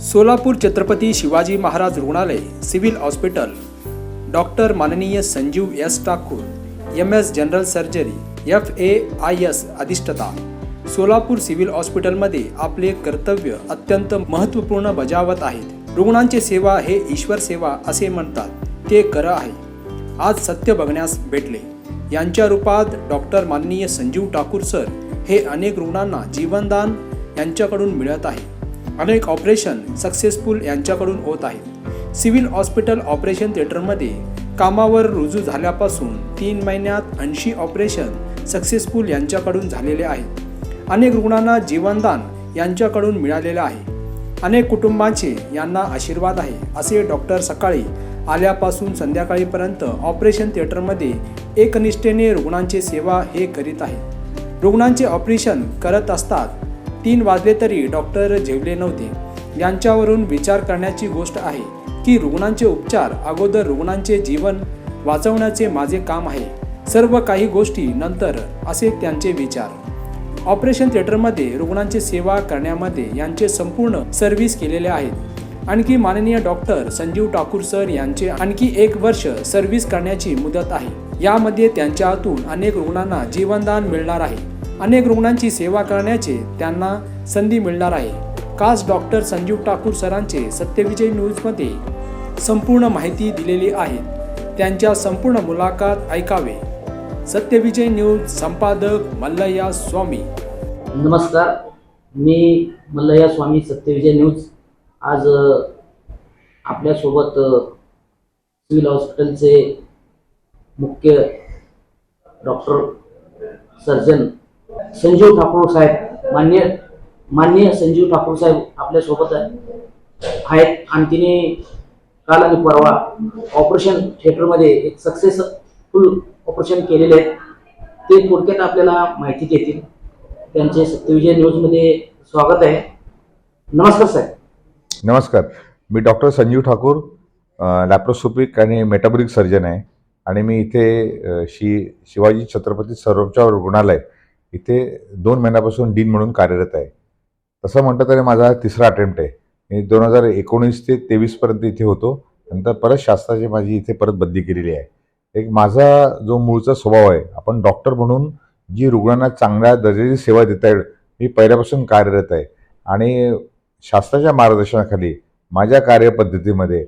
सोलापूर छत्रपती शिवाजी महाराज रुग्णालय civil hospital. Doctor माननीय Sanjeev S. Thakur M. S. General surgery F. A. I. S. अधिष्ठता. Solapur civil हॉस्पिटलमध्ये आपले कर्तव्य अत्यंत महत्त्वपूर्ण बजावत आहेत. रुग्णांची सेवा हे ईश्वर सेवा असे म्हणतात. ते खरं आहे. आज सत्य बघण्यास भेटले. यांच्या रूपात डॉक्टर माननीय संजीव ठाकूर सर हे अनेक रुग्णांना जीवनदान यांच्याकडून मिळत आहे. अनेक ऑपरेशन सक्सेसफुल यांच्याकडून होत आहेत. सिव्हिल हॉस्पिटल ऑपरेशन थिएटरमध्ये कामावर रुजू झाल्यापासून तीन महिन्यात ऐंशी ऑपरेशन सक्सेसफुल यांच्याकडून झालेले आहेत. अनेक रुग्णांना जीवनदान यांच्याकडून मिळालेलं आहे. अनेक कुटुंबांचे यांना आशीर्वाद आहे असे डॉक्टर सकाळी आल्यापासून संध्याकाळीपर्यंत ऑपरेशन थिएटरमध्ये एकनिष्ठेने रुग्णांची सेवा हे करीत आहे रुग्णांचे ऑपरेशन करत असतात तीन वाजले तरी डॉक्टर जेवले नव्हते. यांच्यावरून विचार करण्याची गोष्ट आहे की रुग्णांचे उपचार अगोदर रुग्णांचे जीवन वाचवण्याचे माझे काम आहे. सर्व काही गोष्टी नंतर असे त्यांचे विचार. ऑपरेशन थिएटरमध्ये रुग्णांची सेवा करण्यामध्ये यांचे संपूर्ण सर्व्हिस केलेले आहेत. आणखी माननीय डॉक्टर संजीव ठाकूर सर यांचे आणखी एक वर्ष सर्व्हिस करण्याची मुदत आहे. यामध्ये त्यांच्या हातून अनेक रुग्णांना जीवनदान मिळणार आहे. अनेक रुग्णांची सेवा करण्याचे त्यांना संधी मिळणार आहे. खास डॉक्टर संजीव ठाकूर सरांचे सत्यविजय न्यूजमध्ये संपूर्ण माहिती दिलेली आहे. त्यांच्या संपूर्ण मुलाखत ऐकावे. सत्यविजय न्यूज संपादक मल्लय्या स्वामी. नमस्कार. मी मल्लया स्वामी सत्यविजय न्यूज. आज आपल्यासोबत सिव्हिल हॉस्पिटलचे मुख्य डॉक्टर सर्जन संजीव ठाकूर साहेब मान्य माननीय संजीव ठाकूर साहेब आपल्यासोबत आहे- आहेत. आणि तिने काल आणि परवा ऑपरेशन थिएटरमध्ये एक सक्सेसफुल ऑपरेशन केलेले आहे ते थोडक्यात आपल्याला माहिती देतील. त्यांचे सत्यविजय न्यूजमध्ये स्वागत आहे. नमस्कार साहेब. नमस्कार. मी डॉक्टर संजीव ठाकूर लॅप्रोस्कोपिक आणि मेटाबॉलिक सर्जन आहे. आणि मी इथे शि शिवाजी छत्रपती सर्वोपचार रुग्णालय इथे दोन महिन्यापासून डीन म्हणून कार्यरत आहे. तसं म्हटलं तरी माझा तिसरा अटेम्प्ट आहे. मी दोन हजार एकोणीस ते तेवीसपर्यंत इथे होतो. नंतर परत शास्त्राची माझी इथे परत बदली केलेली आहे. एक माझा जो मूळचा स्वभाव आहे आपण डॉक्टर म्हणून जी रुग्णांना चांगल्या दर्जाची सेवा देता येईल मी पहिल्यापासून कार्यरत आहे. आणि शास्त्राच्या मार्गदर्शनाखाली माझ्या कार्यपद्धतीमध्ये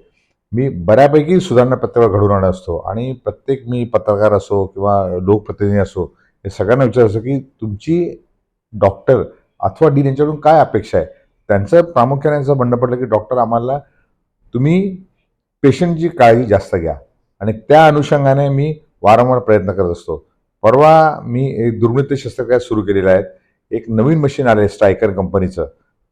मी बऱ्यापैकी सुधारणा पत्रावर घडवून आणत असतो. आणि प्रत्येक मी पत्रकार असो किंवा लोकप्रतिनिधी असो हे सगळ्यांना विचारायचं की तुमची डॉक्टर अथवा डीन यांच्याकडून काय अपेक्षा आहे? त्यांचं प्रामुख्याने यांचं म्हणणं पडलं की डॉक्टर आम्हाला तुम्ही पेशंटची काळजी जास्त घ्या. आणि त्या अनुषंगाने मी वारंवार प्रयत्न करत असतो. परवा मी एक दुर्मिळ शस्त्रक्रिया सुरू केलेल्या आहेत. एक नवीन मशीन आलं आहे स्ट्रायकर कंपनीचं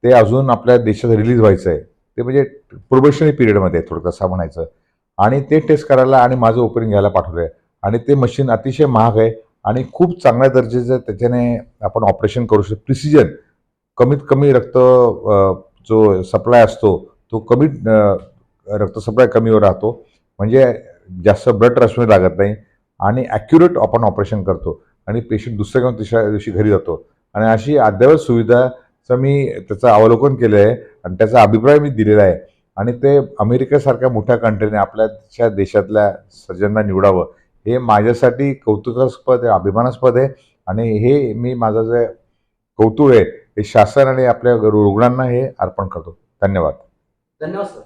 ते अजून आपल्या देशात रिलीज व्हायचं आहे ते म्हणजे प्रोबेशनरी पिरियडमध्ये आहे थोडं असं म्हणायचं. आणि ते टेस्ट करायला आणि माझं ओपनिंग घ्यायला पाठवलं आहे आणि ते मशीन अतिशय महाग आहे. आणि खूप चांगल्या दर्जाचं त्याच्याने आपण ऑपरेशन करू शकतो. प्रिसिजन कमीत कमी रक्त जो सप्लाय असतो तो कमी रक्त सप्लाय कमीवर राहतो. म्हणजे जास्त ब्लड ट्रान्सफर लागत नाही आणि ॲक्युरेट आपण ऑपरेशन करतो आणि पेशंट दुसऱ्या किंवा तिसऱ्या दिवशी घरी जातो. आणि अशी अद्ययावत सुविधाचं मी त्याचं अवलोकन केलं आहे आणि त्याचा अभिप्राय मी दिलेला आहे. आणि ते अमेरिकेसारख्या मोठ्या कंट्रीने आपल्याच्या देशातल्या सर्जनना निवडावं हे माझ्यासाठी कौतुकास्पद आहे अभिमानास्पद आहे. आणि हे मी माझं जे कौतुक आहे हे शासन आणि आपल्या रुग्णांना हे अर्पण करतो. धन्यवाद. धन्यवाद सर.